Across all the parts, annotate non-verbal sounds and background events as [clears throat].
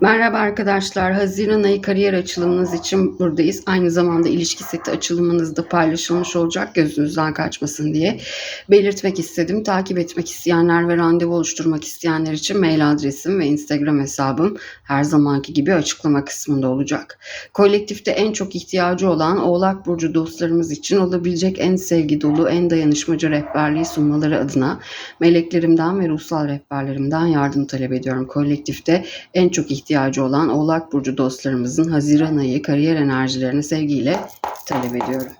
Merhaba arkadaşlar. Haziran ayı kariyer açılımınız için buradayız. Aynı zamanda ilişki seti açılımınız da paylaşılmış olacak gözünüzden kaçmasın diye belirtmek istedim. Takip etmek isteyenler ve randevu oluşturmak isteyenler için mail adresim ve Instagram hesabım her zamanki gibi açıklama kısmında olacak. Kolektifte en çok ihtiyacı olan Oğlak Burcu dostlarımız için olabilecek en sevgi dolu, en dayanışmacı rehberliği sunmaları adına meleklerimden ve ruhsal rehberlerimden yardım talep ediyorum. Kolektifte en çok ihtiyacı olan Oğlak Burcu dostlarımızın Haziran ayı kariyer enerjilerini sevgiyle talep ediyorum.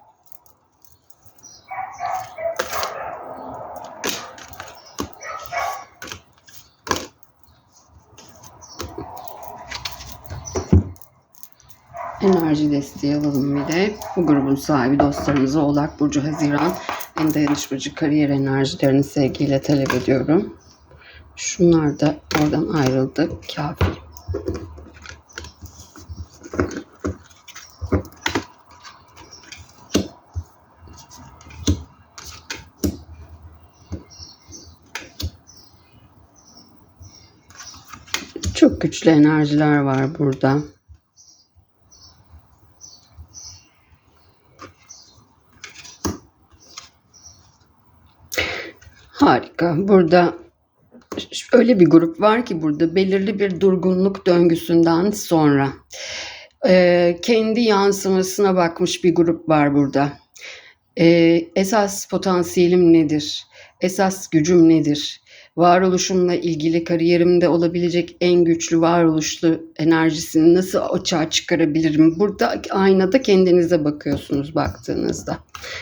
Enerji desteği alalım bir de. Bu grubun sahibi dostlarımıza Oğlak Burcu Haziran en dayanışmacı kariyer enerjilerini sevgiyle talep ediyorum. Şunlar da oradan ayrıldı. Kafi. Çok güçlü enerjiler var burada. Harika. Burada öyle bir grup var ki burada belirli bir durgunluk döngüsünden sonra e, kendi yansımasına bakmış bir grup var burada. E, esas potansiyelim nedir? Esas gücüm nedir? Varoluşumla ilgili kariyerimde olabilecek en güçlü varoluşlu enerjisini nasıl açığa çıkarabilirim? Burada aynada kendinize bakıyorsunuz baktığınızda.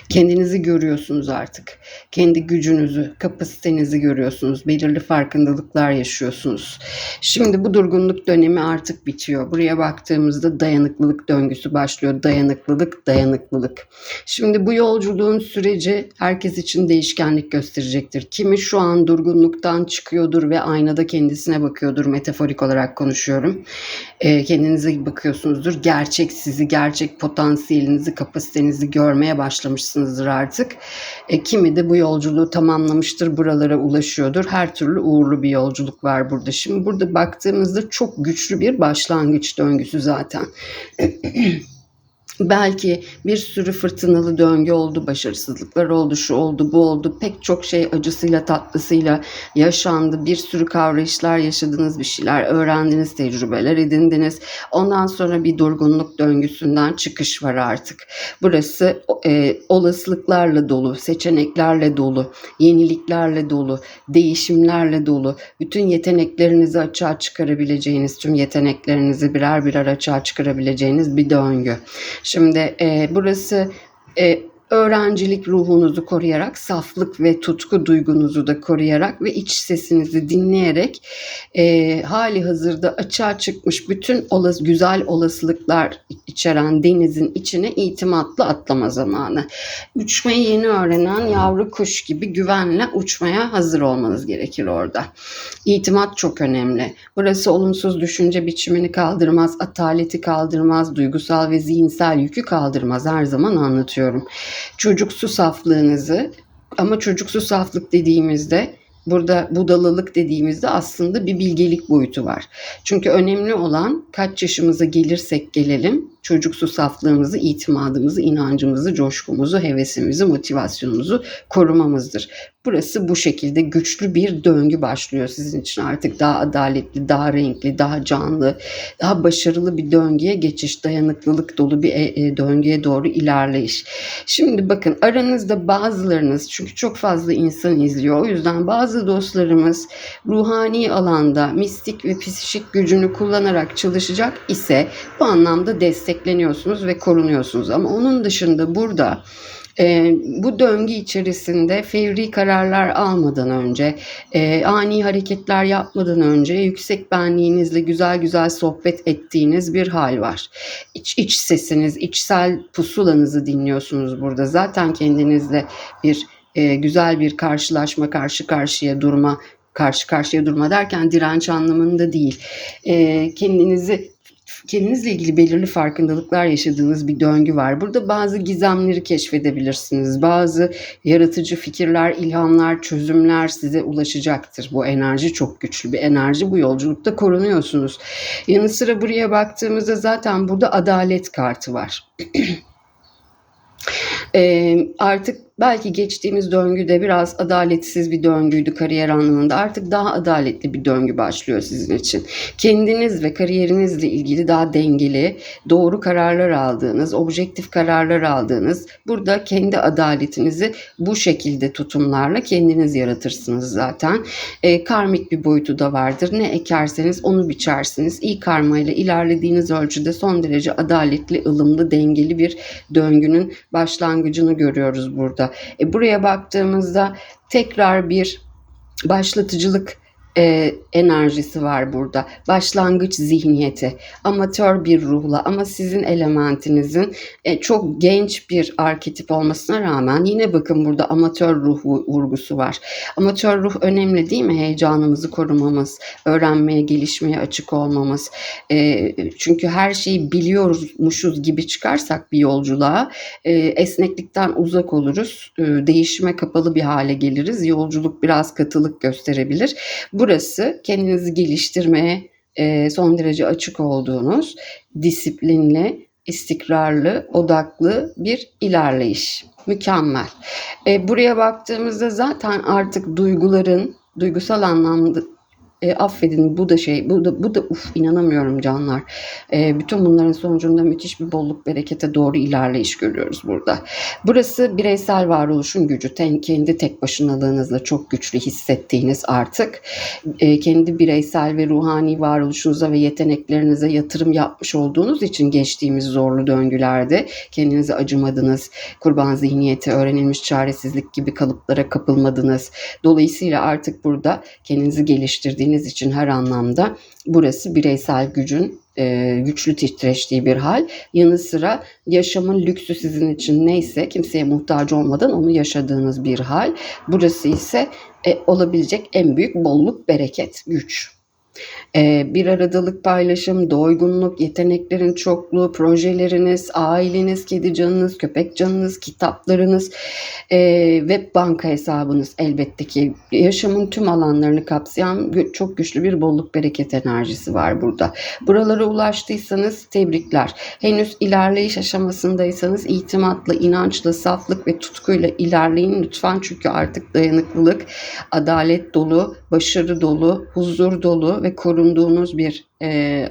Kendinizi görüyorsunuz artık. Kendi gücünüzü, kapasitenizi görüyorsunuz. Belirli farkındalıklar yaşıyorsunuz. Şimdi bu durgunluk dönemi artık bitiyor. Buraya baktığımızda dayanıklılık döngüsü başlıyor. Dayanıklılık, dayanıklılık. Şimdi bu yolculuğun süreci herkes için değişkenlik gösterecektir. Kimi şu an durgunluktan çıkıyordur ve aynada kendisine bakıyordur. Metaforik olarak konuşuyorum. E, kendinize bakıyorsunuzdur. Gerçek sizi, gerçek potansiyelinizi, kapasitenizi görmeye başlamışsınızdır artık. E, kimi de bu yolculuğu tamamlamıştır, buralara ulaşıyordur. Her türlü uğurlu bir yolculuk var burada. Şimdi burada baktığımızda çok güçlü bir başlangıç döngüsü zaten. [clears throat] Belki bir sürü fırtınalı döngü oldu, başarısızlıklar oldu, şu oldu, bu oldu. Pek çok şey acısıyla tatlısıyla yaşandı. Bir sürü kavrayışlar yaşadınız, bir şeyler öğrendiniz, tecrübeler edindiniz. Ondan sonra bir durgunluk döngüsünden çıkış var artık. Burası e, olasılıklarla dolu, seçeneklerle dolu, yeniliklerle dolu, değişimlerle dolu. Bütün yeteneklerinizi açığa çıkarabileceğiniz, tüm yeteneklerinizi birer birer açığa çıkarabileceğiniz bir döngü. Şimdi e, burası e, öğrencilik ruhunuzu koruyarak, saflık ve tutku duygunuzu da koruyarak ve iç sesinizi dinleyerek e, hali hazırda açığa çıkmış bütün olas güzel olasılıklar içeren denizin içine itimatlı atlama zamanı. Uçmayı yeni öğrenen yavru kuş gibi güvenle uçmaya hazır olmanız gerekir orada. İtimat çok önemli. Burası olumsuz düşünce biçimini kaldırmaz, ataleti kaldırmaz, duygusal ve zihinsel yükü kaldırmaz. Her zaman anlatıyorum çocuksu saflığınızı ama çocuksu saflık dediğimizde burada budalılık dediğimizde aslında bir bilgelik boyutu var. Çünkü önemli olan kaç yaşımıza gelirsek gelelim çocuksu saflığımızı, itimadımızı, inancımızı, coşkumuzu, hevesimizi, motivasyonumuzu korumamızdır. Burası bu şekilde güçlü bir döngü başlıyor sizin için artık daha adaletli, daha renkli, daha canlı, daha başarılı bir döngüye geçiş, dayanıklılık dolu bir e, e, döngüye doğru ilerleyiş. Şimdi bakın aranızda bazılarınız çünkü çok fazla insan izliyor. O yüzden bazı dostlarımız ruhani alanda mistik ve psikik gücünü kullanarak çalışacak ise bu anlamda destekleniyorsunuz ve korunuyorsunuz. Ama onun dışında burada e, bu döngü içerisinde fevri kararlar almadan önce, e, ani hareketler yapmadan önce yüksek benliğinizle güzel güzel sohbet ettiğiniz bir hal var. İç, iç sesiniz, içsel pusulanızı dinliyorsunuz burada. Zaten kendinizle bir e, güzel bir karşılaşma, karşı karşıya durma, karşı karşıya durma derken direnç anlamında değil. E, kendinizi kendinizle ilgili belirli farkındalıklar yaşadığınız bir döngü var. Burada bazı gizemleri keşfedebilirsiniz. Bazı yaratıcı fikirler, ilhamlar, çözümler size ulaşacaktır. Bu enerji çok güçlü bir enerji. Bu yolculukta korunuyorsunuz. Yanı sıra buraya baktığımızda zaten burada adalet kartı var. [clears throat] Ee, artık belki geçtiğimiz döngüde biraz adaletsiz bir döngüydü kariyer anlamında. Artık daha adaletli bir döngü başlıyor sizin için. Kendiniz ve kariyerinizle ilgili daha dengeli, doğru kararlar aldığınız, objektif kararlar aldığınız, burada kendi adaletinizi bu şekilde tutumlarla kendiniz yaratırsınız zaten. Ee, karmik bir boyutu da vardır. Ne ekerseniz onu biçersiniz. İyi karmayla ilerlediğiniz ölçüde son derece adaletli, ılımlı, dengeli bir döngünün başlangıcını görüyoruz burada. E, buraya baktığımızda tekrar bir başlatıcılık e, enerjisi var burada. Başlangıç zihniyeti, amatör bir ruhla ama sizin elementinizin e, çok genç bir arketip olmasına rağmen yine bakın burada amatör ruh vu- vurgusu var. Amatör ruh önemli değil mi? Heyecanımızı korumamız, öğrenmeye, gelişmeye açık olmamız. E, çünkü her şeyi biliyormuşuz gibi çıkarsak bir yolculuğa e, esneklikten uzak oluruz. E, değişime kapalı bir hale geliriz. Yolculuk biraz katılık gösterebilir. Burası kendinizi geliştirmeye e, son derece açık olduğunuz, disiplinli, istikrarlı, odaklı bir ilerleyiş. Mükemmel. E, buraya baktığımızda zaten artık duyguların duygusal anlamda e, affedin bu da şey bu da bu da uf inanamıyorum canlar. E, bütün bunların sonucunda müthiş bir bolluk berekete doğru ilerleyiş görüyoruz burada. Burası bireysel varoluşun gücü. Ten, kendi tek başınalığınızla çok güçlü hissettiğiniz artık e, kendi bireysel ve ruhani varoluşunuza ve yeteneklerinize yatırım yapmış olduğunuz için geçtiğimiz zorlu döngülerde kendinize acımadınız, kurban zihniyeti, öğrenilmiş çaresizlik gibi kalıplara kapılmadınız. Dolayısıyla artık burada kendinizi geliştirdiğiniz için her anlamda burası bireysel gücün e, güçlü titreştiği bir hal. Yanı sıra yaşamın lüksü sizin için neyse kimseye muhtaç olmadan onu yaşadığınız bir hal. Burası ise e, olabilecek en büyük bolluk, bereket, güç. Ee, bir aradalık paylaşım, doygunluk, yeteneklerin çokluğu, projeleriniz, aileniz, kedi canınız, köpek canınız, kitaplarınız ee, ve banka hesabınız elbette ki yaşamın tüm alanlarını kapsayan çok güçlü bir bolluk bereket enerjisi var burada. Buralara ulaştıysanız tebrikler. Henüz ilerleyiş aşamasındaysanız itimatla, inançla, saflık ve tutkuyla ilerleyin lütfen çünkü artık dayanıklılık, adalet dolu, başarı dolu, huzur dolu ve korunduğunuz bir e,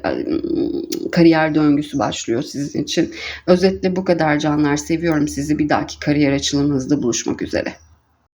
kariyer döngüsü başlıyor sizin için. Özetle bu kadar canlar. Seviyorum sizi. Bir dahaki kariyer açılımınızda buluşmak üzere.